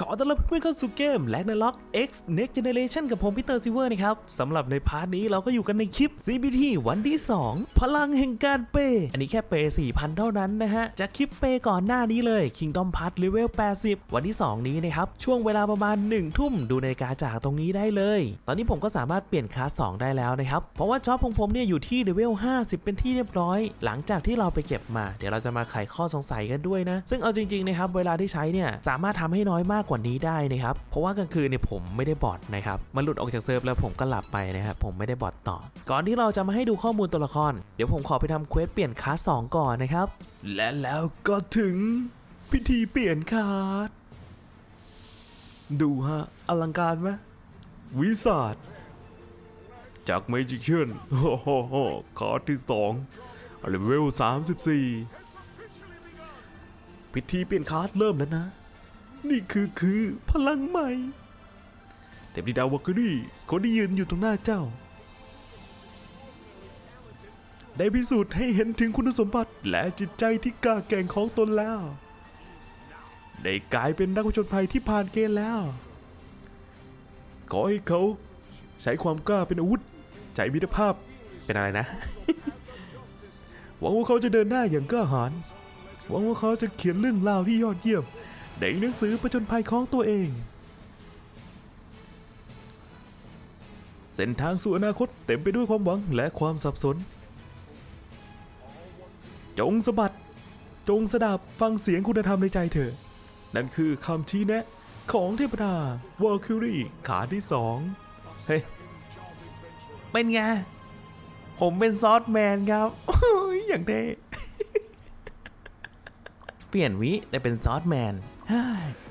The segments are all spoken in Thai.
ขอต้อนรับเพื่อนเข้าสู่เกม l a g n a r o k X Next Generation กับผมพีเตอร์ซิเวอร์นะครับสำหรับในพาร์ทนี้เราก็อยู่กันในคลิป CBT วันที่ 2 พลังแห่งการเปย์อันนี้แค่เปย์4,000 เท่านั้นนะฮะ จากคลิปเปย์ก่อนหน้านี้เลย Kingdom Pass Level 80 วันที่ 2 นี้นะครับ ช่วงเวลาประมาณ 1 ทุ่มดูนาฬิกาจากตรงนี้ได้เลย ตอนนี้ผมก็สามารถเปลี่ยนคลาส 2 ได้แล้วนะครับ เพราะว่าจ็อบของผมเนี่ยอยู่ที่เลเวล50 เป็นที่เรียบร้อย หลังจากที่เราไปเก็บมา เดี๋ยวเราจะมาไขข้อสงสัยกันด้วยนะซึ่งเอาจริงๆนะครับเวลาที่ใช้เนี่ยสามารถทำให้น้อยมากกว่านี้ได้นะครับ เพราะว่ากลางคืนเนี่ยผมไม่ได้บอทนะครับ มันหลุดออกจากเซิร์ฟแล้วผมก็หลับไปนะครับ ผมไม่ได้บอทต่อ ก่อนที่เราจะมาให้ดูข้อมูลตัวละคร เดี๋ยวผมขอไปทำเควสเปลี่ยนคลาส2ก่อนนะครับ และแล้วก็ถึงพิธีเปลี่ยนคาร์ดดูฮะ อลังการไหมวิสาดจากเมจิเชียนโอ้โหโหคาร์ที่2เลเวล34พิธีเปลี่ยนคาร์ดเริ่มแล้วนะ นี่คือคือพลังใหม่เต็มที่ดาววักกรี่คนที่ยืนอยู่ตรงหน้าเจ้า ได้พิสูจน์ให้เห็นถึงคุณสมบัติและจิตใจที่กล้าแกร่งของตนแล้ว ได้กลายเป็นนักผจญภัยที่ผ่านเกณฑ์แล้ว ขอให้เขาใช้ความกล้าเป็นอาวุธใจมิตรภาพเป็นอะไรนะ หวังว่าเขาจะเดินหน้าอย่างกล้าหาญหวังว่าเขาจะเขียนเรื่องราวที่ยอดเยี่ยม ในหนังสือประจนภัยของตัวเอง เส้นทางสู่อนาคตเต็มไปด้วยความหวังและความสับสน จงสะบัด จงสดับฟังเสียงคุณธรรมในใจเธอ นั่นคือคำชี้แนะของเทพดาวอลคิวรีขาที่สองเฮ้ยเป็นไง ผมเป็นซอสแมนครับ อย่างเท่ เปลี่ยนวิแต่เป็นซอสแมน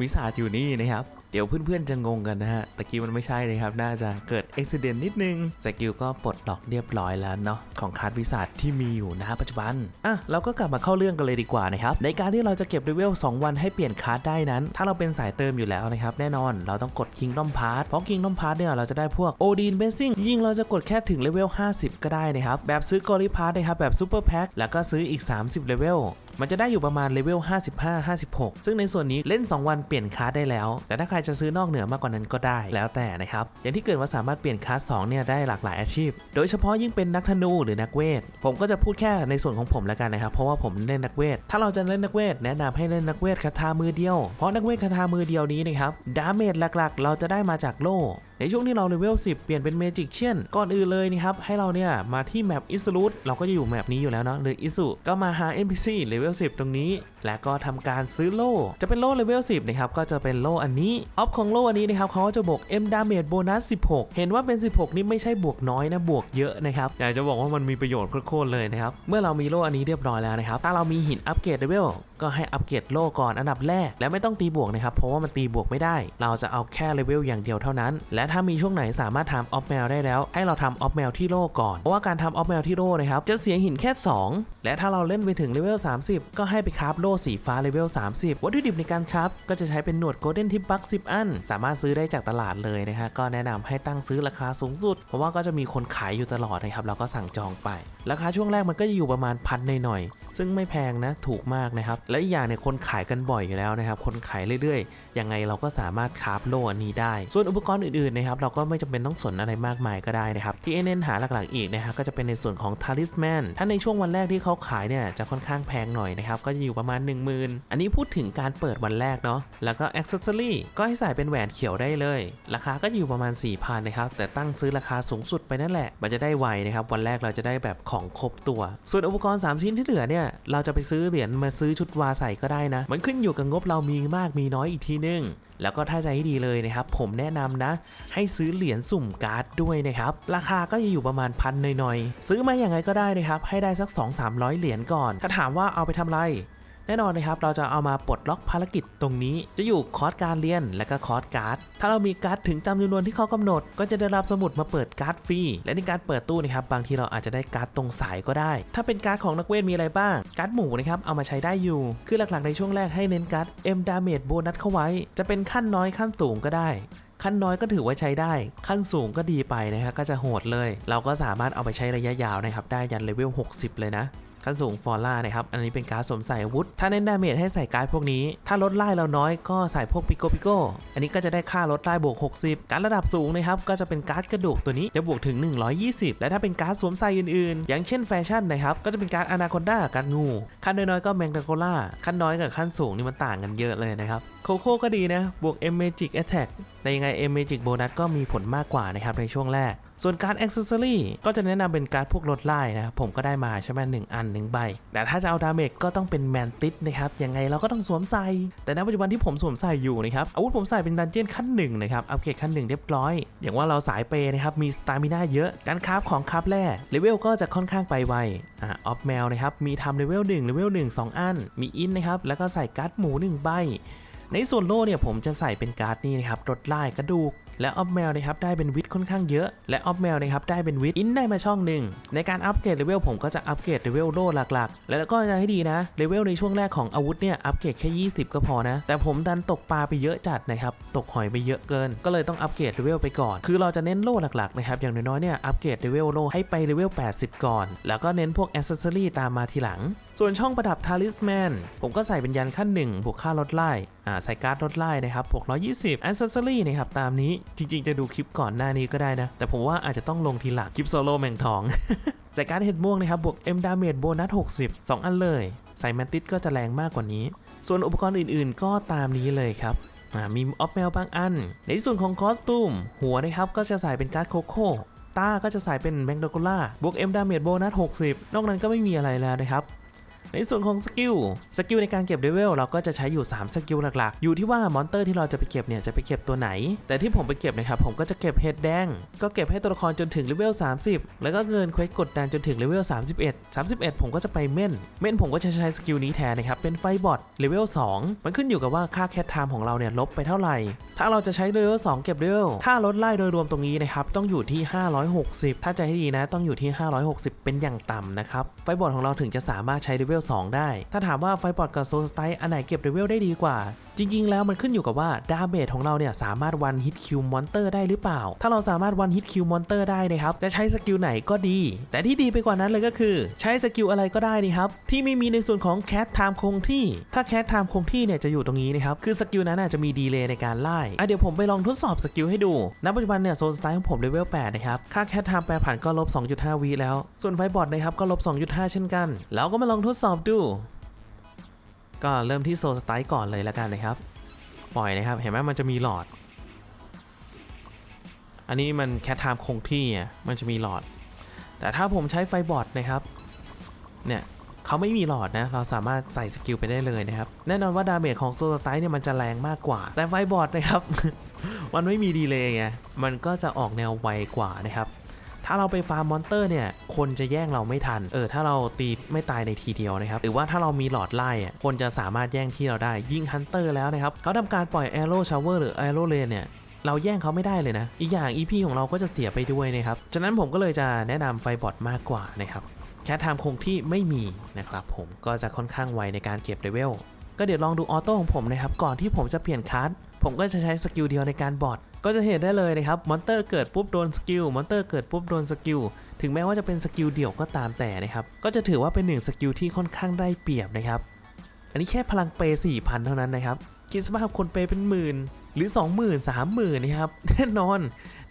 วิสาอยู่นี่นะครับ เดี๋ยวเพื่อนๆจะงงกันนะฮะตะกี้มันไม่ใช่นะครับ น่าจะเกิดอุบิเหตุนิดนึงสกิลก็ปลดล็อกเรียบร้อยแล้วเนาะของคาร์ดวิสาที่มีอยู่นะฮะปัจจุบันอะเราก็กลับมาเข้าเรื่องกันเลยดีกว่านะครับในการที่เราจะเก็บเลเวล2วันให้เปลี่ยนคาร์ดได้นั้น ถ้าเราเป็นสายเติมอยู่แล้วนะครับแน่นอนเราต้องกด Kingdom Pass เพราะ Kingdom Pass เนี่ยเราจะได้พวก Odin b a s i n g จริงเราจะกดแค่ถึงเลเวล50 ก็ได้นะครับแบบซื้อ g o r i Pass นะครับแบบ Super Pack แล้วก็ซื้ออีก 30เลเวล มันจะได้อยู่ประมาณเลเวล 55 56 ซึ่งในส่วนนี้เล่น 2 วันเปลี่ยนคาร์ดได้แล้ว แต่ถ้าใครจะซื้อนอกเหนือมากกว่านั้นก็ได้แล้วแต่นะครับ อย่างที่เกิดว่าสามารถเปลี่ยนคาร์ด2เนี่ยได้หลากหลายอาชีพ โดยเฉพาะยิ่งเป็นนักธนูหรือนักเวท ผมก็จะพูดแค่ในส่วนของผมแล้วกันนะครับ เพราะว่าผมเล่นนักเวท ถ้าเราจะเล่นนักเวทแนะนำให้เล่นนักเวทคาถามือเดียว เพราะนักเวทคาถามือเดียวนี้นะครับ ดาเมจหลักๆ เราจะได้มาจากโล่ในช่วงที่เราเลเวล10 เปลี่ยนเป็นเมจิกเชียนก่อนอื่นเลยนะครับ ให้เราเนี่ย มาที่แมปอิส u ูดเราก็จะอยู่แมปนี้อยู่แล้วเนาะหรืออิสุก็มาหา NPC เลเวล10 ตรงนี้ และก็ทำการซื้อโล่ จะเป็นโล่เลเวล10 นะครับ ก็จะเป็นโล่อันนี้ ออฟของโล่อันนี้นะครับเขาก็จะบวก M Damage โบนัส16 เห็นว่าเป็น 16 นี่ไม่ใช่บวกน้อยนะ บวกเยอะนะครับ อยากจะบอกว่ามันมีประโยชน์โคตรเลยนะครับ เมื่อเรามีโล่อันนี้เรียบร้อยแล้วนะครับ ถ้าเรามีหินอัปเกรดเลเวลก็ให้อัปเกรดโล่ก่อนอันดับแรก และไม่ต้องตีบวกนะครับ เพราะว่ามันตีบวกไม่ได้ เราจะเอาแค่เลเวลอย่างเดียวเท่านั้น และถ้ามีช่วงไหนสามารถทำออฟแมวได้แล้ว ให้เราทำออฟแมวที่โล่ก่อน เพราะว่าการทำออฟแมวที่โล่นะครับ จะเสียหินแค่ 2 และถ้าเราเล่นไปถึงเลเวล30 ก็ให้ไปคราฟโล่สีฟ้าเลเวล30 วัตถุดิบในการคราฟก็จะใช้เป็นหนวดโกลเด้นทิปบัก10 อัน สามารถซื้อได้จากตลาดเลยนะฮะก็แนะนำให้ตั้งซื้อราคาสูงสุด เพราะว่าก็จะมีคนขายอยู่ตลอดนะครับเราก็สั่งจองไป ราคาช่วงแรกมันก็จะอยู่ประมาณพันหน่อยๆซึ่งไม่แพงนะถูกมากนะครับและอีกอย่างเนี่ยคนขายกันบ่อยอยู่แล้วนะครับ คนขายเรื่อยๆ ยังไงเราก็สามารถคาฟโลอันนี้ได้ ส่วนอุปกรณ์อื่นๆนะครับเราก็ไม่จำเป็นต้องสนอะไรมากมายก็ได้นะครับที่เน้นหาหลักๆอีกนะครับก็จะเป็นในส่วนของทาริสแมนถ้าในช่วงวันแรกที่เขาขายเนี่ยจะค่อนข้างแพงหน่อยนะครับก็จะอยู่ประมาณ 10,000 อันนี้พูดถึงการเปิดวันแรกเนาะแล้วก็อ็อกเซอรี่ก็ให้ใส่เป็นแหวนเขียวได้เลย ราคาก็อยู่ประมาณ 4,000นะครับแต่ตั้งซื้อราคาสูงสุดไปนั่นแหละ มันจะได้ไวนะครับวันแรกเราจะได้แบบของครบตัว ส่วนอุปกรณ์ 3 ชิ้นที่เหลือเนี่ยเราจะไปซื้อเหรียญมาซื้อชุดวาใส่ก็ได้นะ มันขึ้นอยู่กับงบเรามีมากมีน้อยอีกทีนึง แล้วก็ถ้าใจให้ดีเลยนะครับ ผมแนะนำนะ ให้ซื้อเหรียญสุ่มการ์ดด้วยนะครับ ราคาก็จะอยู่ประมาณพันหน่อยๆ ซื้อมาอย่างไงก็ได้นะครับ ให้ได้สัก 2-300 เหรียญก่อน ถ้าถามว่าเอาไปทำอะไร แน่นอนนะครับเราจะเอามาปลดล็อกภารกิจตรงนี้ จะอยู่คอร์สการเรียนและก็คอร์สการ์ด ถ้าเรามีการ์ดถึงจำนวนที่เขากำหนด ก็จะได้รับสมุดมาเปิดการ์ดฟรี และในการเปิดตู้นะครับบางทีเราอาจจะได้การ์ดตรงสายก็ได้ ถ้าเป็นการ์ดของนักเวทมีอะไรบ้าง การ์ดหมูนะครับเอามาใช้ได้อยู่ คือหลักๆในช่วงแรกให้เน้นการ์ด M Damage โบนัสเข้าไว้ จะเป็นขั้นน้อยขั้นสูงก็ได้ขั้นน้อยก็ถือว่าใช้ได้ ขั้นสูงก็ดีไปนะครับก็จะโหดเลย เราก็สามารถเอาไปใช้ระยะยาวนะครับ ได้ยันเลเวล 60 เลยนะ ขั้นสูงฟอร่านะครับ อันนี้เป็นการดสวมใส่อาวุธ ถ้าเน้นดาเมจให้ใส่การ์ดพวกนี้ ถ้าลดไล่เราน้อยก็ใส่พวกปิโกปิโกอันนี้ก็จะได้ค่าลดไล่บวก 60 การดระดับสูงนะครับก็จะเป็นการ์ดกระดูกตัวนี้จะบวกถึง 120 และถ้าเป็นการ์ดสวมใส่อื่นๆ อย่างเช่นแฟชั่นนะครับก็จะเป็นการ์ดอนาคอนดาการดงูขั้นน้อยๆก็แมงดาโกล่าขั้นน้อยกับขั้นสูงนี่มันต่างกันเยอะเลยนะครับโคโค่ก็ดีนะบวก M Magic Attack แต่ยังไง M Magic Bonus ก็มีผลมากกว่านะครับในช่วงแรก ส่วนการ์ด Accessory ก็จะแนะนำเป็นการ์ดพวกลดไล่นะครับผมก็ได้มาใช่ไหมหนึ่งอันหนึ่งใบ แต่ถ้าจะเอาดาเมจก็ต้องเป็นแมนติสนะครับยังไงเราก็ต้องสวมใส่ แต่ณปัจจุบันที่ผมสวมใส่อยู่นะครับอาวุธผมใส่เป็นดันเจียนขั้นหนึ่งนะครับอัปเกรดขั้นหนึ่งเรียบร้อย อย่างว่าเราสายเปย์นะครับมีสตามิน่าเยอะการคราฟของคราฟแร่เลเวลก็จะค่อนข้างไปไวอ่าออฟแมวนะครับมีทำเลเวล1เลเวล1 2อัน มีอินนะครับแล้วก็ใส่การ์ดหมู1ใบในส่วนโล่เนี่ยผมจะใส่เป็นการ์ดนี่นะครับรถไล่กระดูก และออฟแมวนะครับได้เป็นวิทค่อนข้างเยอะ และออฟแมวนะครับได้เป็นวิทอินได้มาช่องหนึ่งในการอัปเกรดเลเวลผมก็จะอัปเกรดเลเวลโล่หลักๆ แล้วก็จะให้ดีนะเลเวลในช่วงแรกของอาวุธเนี่ยอัปเกรดแค่ 20 ก็พอนะ แต่ผมดันตกปลาไปเยอะจัดนะครับตกหอยไปเยอะเกิน ก็เลยต้องอัปเกรดเลเวลไปก่อน คือเราจะเน้นโล่หลักๆนะครับอย่างน้อยๆเนี่ยอัปเกรดเลเวลโล่ให้ไปเลเวล 80 ก่อน แล้วก็เน้นพวกแอ c เซสซอรี่ตามมาทีหลัง ส่วนช่องประดับทาริสแมนผมก็ใส่เป็นยันขั้นหนึ่งบวกค่าลดไล่อ่าใส่การ์ดลดไล่นะครับบวก120 a อ c เซสซอรี่นะครับตามนี้จริงๆ จะดูคลิปก่อนหน้านี้ก็ได้นะ แต่ผมว่าอาจจะต้องลงทีหลังคลิปโซโล่แมงทองใส่การ์ดเห็ดม่วงนะครับ บวก M ดาเมจโบนัส 60 2 อันเลย ใส่แมนติสก็จะแรงมากกว่านี้ ส่วนอุปกรณ์อื่นๆ ก็ตามนี้เลยครับอ่ามีออฟแมวบางอัน ในส่วนของคอสตูม หัวนะครับก็จะใส่เป็นการ์ดโคโค่ตาก็จะใส่เป็นแมงดาโกล่าบวก M ดาเมจโบนัส 60 นอกนั้นก็ไม่มีอะไรแล้วนะครับ ในส่วนของสกิลสกิลในการเก็บเลเวลเราก็จะใช้อยู่ 3 สกิลหลักๆ อยู่ที่ว่ามอนเตอร์ที่เราจะไปเก็บเนี่ยจะไปเก็บตัวไหน แต่ที่ผมไปเก็บนะครับผมก็จะเก็บเฮดแดง ก็เก็บให้ตัวละครจนถึงเลเวล30 แล้วก็เงินเควสกดดันจนถึงเลเวล31 31 ผมก็จะไปเม่น เม่นผมก็จะใช้สกิลนี้แทนนะครับเป็นไฟบอทเลเวล2มันขึ้นอยู่กับว่าค่าแคทไทม์ของเราเนี่ยลบไปเท่าไหร่ ถ้าเราจะใช้เลเวล2เก็บเลเวลค่าลดไล่โดยรวมตรงนี้นะครับต้องอยู่ที่ 560 ถ้าจะให้ดีนะต้องอยู่ที่ 560 เป็นอย่างต่ำนะครับไฟบอทของเราถึงจะสามารถใช้เลเวล2 ได้ ถ้าถามว่าไฟบอทกับโซสไตอันไหนเก็บเลเวลได้ดีกว่า จริง ๆ แล้วมันขึ้นอยู่กับว่าดาเมจของเราเนี่ยสามารถวันฮิตคิวมอนเตอร์ได้หรือเปล่า ถ้าเราสามารถวันฮิตคิวมอนเตอร์ได้นะครับ จะใช้สกิลไหนก็ดี แต่ที่ดีไปกว่านั้นเลยก็คือ ใช้สกิลอะไรก็ได้นี่ครับ ที่ไม่มีในส่วนของแคทไทม์คงที่ ถ้าแคทไทม์คงที่เนี่ยจะอยู่ตรงนี้นะครับ คือสกิลนั้นอาจจะมีดีเลย์ในการไล่อะเดี๋ยวผมไปลองทดสอบสกิลให้ดู ณ ปัจจุบันเนี่ยโซนสไตล์ของผมเลเวล8นะครับ ค่าแคทไทม์แปรผันก็ลบ 2.5วิแล้ว ส่วนไฟบอร์ดนะครับก็ลบ 2.5 เช่นกัน แล้วก็มาลองทดสอบดู ก็เริ่มที่โซสไตล์ก่อนเลยแล้วกันนะครับ ปล่อยนะครับ เห็นไหมมันจะมีหลอด อันนี้มันแคทไทม์คงที่อะมันจะมีหลอด แต่ถ้าผมใช้ไฟบอร์ดนะครับ เนี่ยเขาไม่มีหลอดนะ เราสามารถใส่สกิลไปได้เลยนะครับ แน่นอนว่าดาเมจของโซลไตเนี่ยมันจะแรงมากกว่า แต่ไฟบอร์ดนะครับ มันไม่มีดีเลย์ไง มันก็จะออกแนวไวกว่านะครับ ถ้าเราไปฟาร์มมอนเตอร์เนี่ย คนจะแย่งเราไม่ทัน เออ ถ้าเราตีไม่ตายในทีเดียวนะครับ หรือว่าถ้าเรามีหลอดไล่คนจะสามารถแย่งที่เราได้ ยิงฮันเตอร์แล้วนะครับ เขาทำการปล่อยแอโร่ชาวเวอร์หรือแอโร่เลนเนี่ยเราแย่งเขาไม่ได้เลยนะ อีกอย่าง EP ของเราก็จะเสียไปด้วยนะครับ ฉะนั้นผมก็เลยจะแนะนำไฟบอทมากกว่านะครับ แค่ไทม์คงที่ไม่มีนะครับผมก็จะค่อนข้างไวในการเก็บเลเวล ก็เดี๋ยวลองดูออโต้ของผมนะครับ ก่อนที่ผมจะเปลี่ยนคัสผมก็จะใช้สกิลเดียวในการบอท ก็จะเห็นได้เลยนะครับมอนเตอร์เกิดปุ๊บโดนสกิลมอนเตอร์เกิดปุ๊บโดนสกิลถึงแม้ว่าจะเป็นสกิลเดี่ยวก็ตามแต่นะครับก็จะถือว่าเป็นหนึ่งสกิลที่ค่อนข้างได้เปรียบนะครับอันนี้แค่พลังเปย์สี่พันเท่านั้นนะครับคิดสภาพคนเปย์เป็นหมื่น หรือ 20,000 30,000นะครับแน่นอน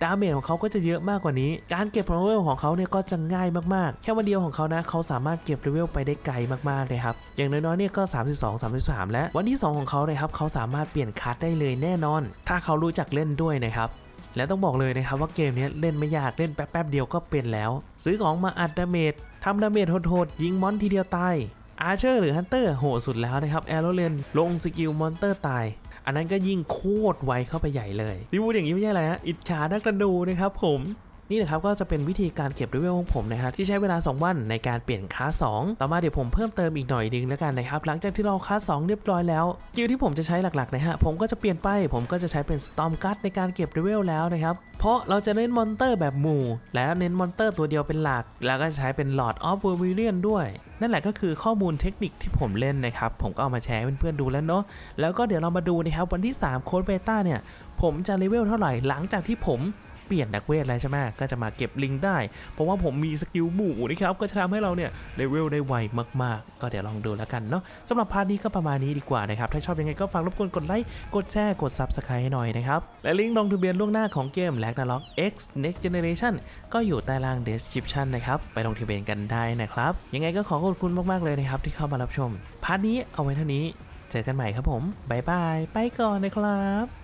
ดาเมจของเขาก็จะเยอะมากกว่านี้ การเก็บเลเวลของเขาเนี่ยก็จะง่ายมากๆ แค่วันเดียวของเขานะเขาสามารถเก็บเลเวลไปได้ไกลมากๆเลยครับอย่างน้อยๆเนี่ยก็ 32 33 และวันที่ 2 ของเขาเลยครับเขาสามารถเปลี่ยนคัสได้เลยแน่นอน ถ้าเขารู้จักเล่นด้วยนะครับและต้องบอกเลยนะครับว่าเกมนี้เล่นไม่ยากเล่นแป๊บๆเดียวก็เป็นแล้ว ซื้อของมาอัดดาเมจทำดาเมจโหดๆยิงมอนทีเดียวตายอาร์เชอร์หรือฮันเตอร์โหดสุดแล้วนะครับแอโรเลนลงสกิลมอนเตอร์ตาย อันนั้นก็ยิ่งโคตรไวเข้าไปใหญ่เลยที่พูดอย่างนี้ไม่ใช่อะไรฮะอิจฉานักกระดูนะครับผม นี่แหละครับก็จะเป็นวิธีการเก็บเลเวลของผมนะครับที่ใช้เวลา 2 วันในการเปลี่ยนคลาส2ต่อมาเดี๋ยวผมเพิ่มเติมอีกหน่อยนึงแล้วกันนะครับหลังจากที่เราคลาส2เรียบร้อยแล้วกิลที่ผมจะใช้หลักๆนะฮะผมก็จะเปลี่ยนไปผมก็จะใช้เป็นสตอมกั t ในการเก็บเลเวลแล้วนะครับเพราะเราจะเน้นมอนเตอร์แบบหมู่ แล้วเน้นมอนเตอร์ตัวเดียวเป็นหลัก แล้วก็จะใช้เป็น Lord of v e r m i l i o n ด้วย นั่นแหละก็คือข้อมูลเทคนิคที่ผมเล่นนะครับ ผมก็เอามาแชร์ให้เพื่อนๆดูแล้วเนาะแล้วก็เดี๋ยวเรามาดูนะครับวันที่ 3 โค้ดเบต้าเนี่ย ผมจะเลเวลเท่าไหร่หลังจากที่ผม เปลี่ยนนักเวทแล้วใช่ไหมก็จะมาเก็บลิงได้ เพราะว่าผมมีสกิลหมู่นะครับก็จะทำให้เราเนี่ยเลเวลได้ไวมากๆ ก็เดี๋ยวลองดูแล้วกันเนาะสำหรับพาร์ทนี้ก็ประมาณนี้ดีกว่านะครับ ถ้าชอบยังไงก็ฝากรบกวนกดไลค์กดแชร์กด Subscribe ให้หน่อยนะครับ และลิงก์ลงทะเบียนล่วงหน้าของเกม Ragnarok X Next Generation ก็อยู่ใต้ล่าง description นะครับไปลงทะเบียนกันได้นะครับยังไงก็ขอขอบคุณมากๆเลยนะครับที่เข้ามารับชมพาร์ทนี้เอาไว้เท่านี้ เจอกันใหม่ครับผมบายบายไปก่อนนะครับ